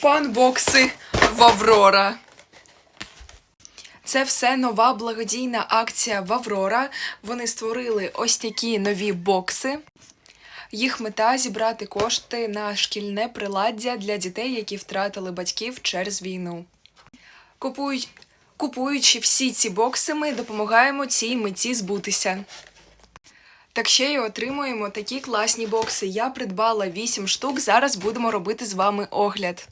Фанбокси в Аврора. Це все нова благодійна акція в Аврора. Вони створили ось такі нові бокси. Їх мета зібрати кошти на шкільне приладдя для дітей, які втратили батьків через війну. Купують, купуючи всі ці бокси, ми допомагаємо цій меті збутися. Так ще й отримуємо такі класні бокси. Я придбала 8 штук. Зараз будемо робити з вами огляд.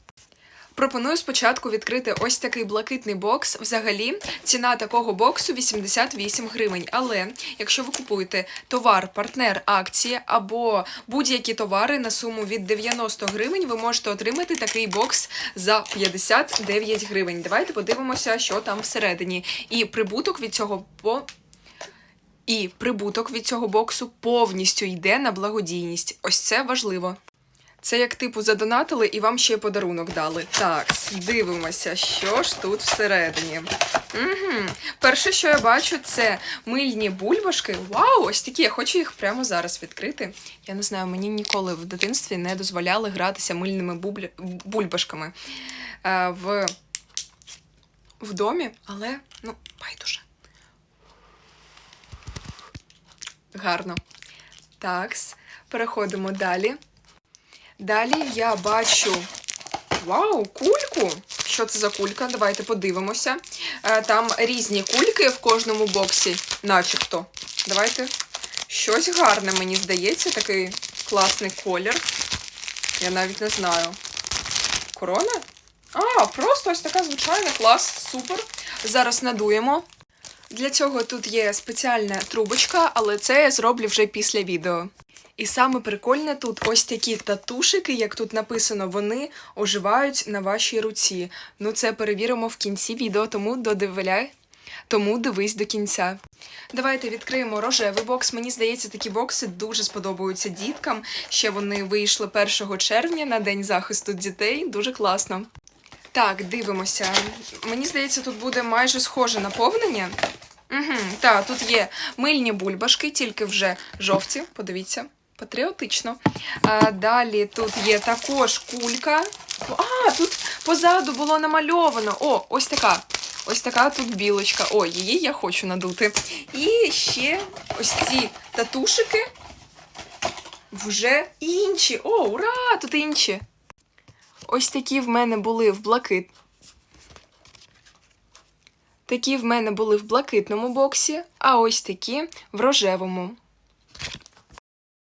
Пропоную спочатку відкрити ось такий блакитний бокс. Взагалі, ціна такого боксу 88 гривень. Але якщо ви купуєте товар, партнер акції або будь-які товари на суму від 90 гривень, ви можете отримати такий бокс за 59 гривень. Давайте подивимося, що там всередині. І прибуток від цього по. І прибуток від цього боксу повністю йде на благодійність. Ось це важливо. Це як типу задонатили і вам ще подарунок дали. Так, дивимося, що ж тут всередині. Угу. Перше, що я бачу, це мильні бульбашки. Вау, ось такі. Я хочу їх прямо зараз відкрити. Я не знаю, мені ніколи в дитинстві не дозволяли гратися мильними бубля... бульбашками е, в... в домі, але ну, байдуже. Гарно. Такс. Переходимо далі. Далі я бачу. Вау, кульку! Що це за кулька? Давайте подивимося. Е, Там різні кульки в кожному боксі, начебто. Давайте. Щось гарне, мені здається, такий класний колір. Я навіть не знаю. Корона? А, просто ось така звичайна клас, супер. Зараз надуємо. Для цього тут є спеціальна трубочка, але це я зроблю вже після відео. І саме прикольне тут ось такі татушики, як тут написано, вони оживають на вашій руці. Ну, це перевіримо в кінці відео, тому додивляй. Тому дивись до кінця. Давайте відкриємо рожевий бокс. Мені здається, такі бокси дуже сподобаються діткам. Ще вони вийшли 1 червня на День захисту дітей. Дуже класно. Так, дивимося. Мені здається, тут буде майже схоже наповнення. Угу, так, тут є мильні бульбашки, тільки вже жовті. Подивіться, патріотично. А, далі тут є також кулька. А, тут позаду було намальовано. О, ось така. Ось така тут білочка. О, її я хочу надути. І ще ось ці татушики. Вже інші. О, ура! Тут інші. Ось такі в мене були в блакит. Такі в мене були в блакитному боксі, а ось такі в рожевому.